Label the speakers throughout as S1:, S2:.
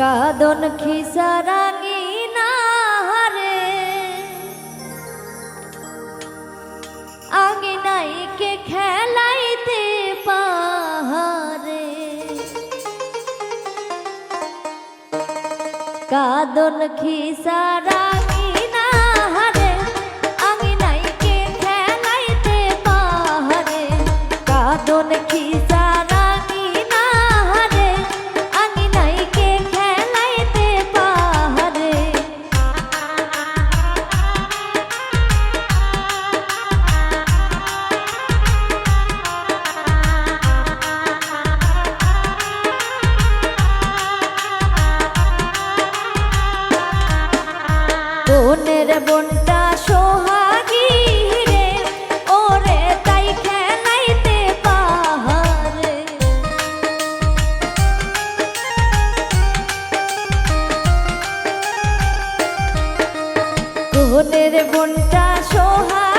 S1: কাদন খিসারাঙি না হারে। আঙিনাইকে খেলাইতে পাহারে কাদন খিসারাঙি বোনের বোনটা সোহাগী রে। ওরে তাই খেলাইতে পাহারে বোনের বোনটা সোহাগী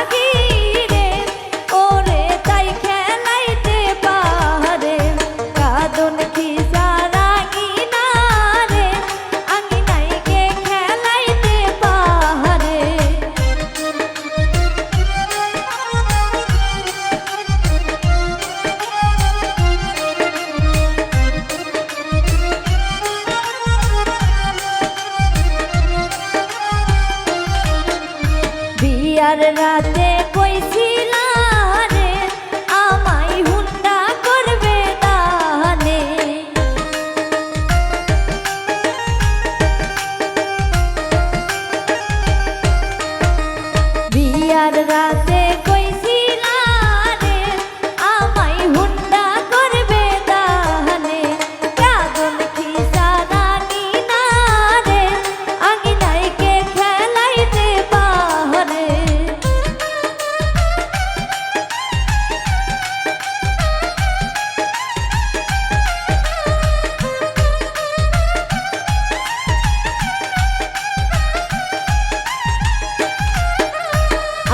S1: বিয়ার রাতে কইছিলা রে? আমায় করবে দানে বিয়ার রাতে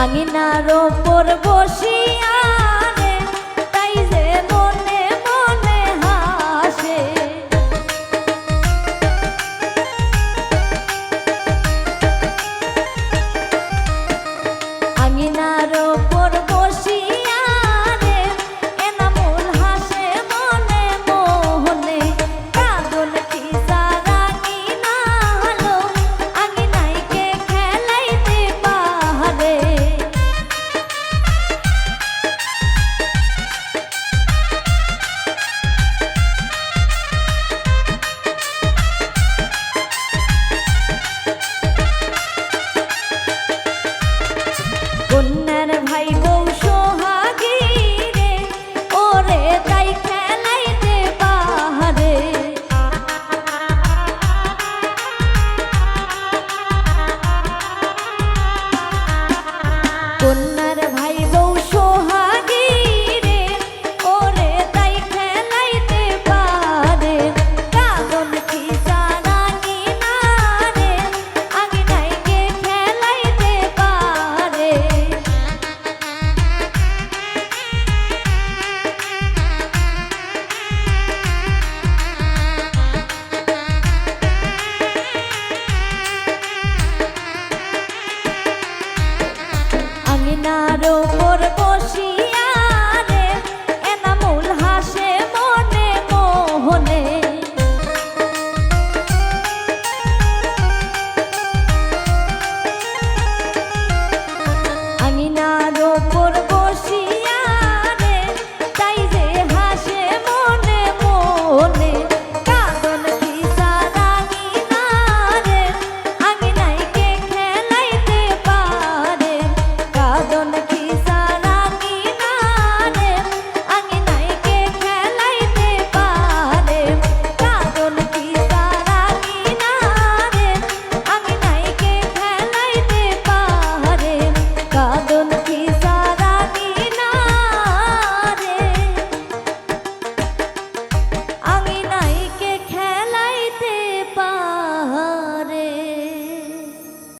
S1: আঙিনার ওপর বসিয়া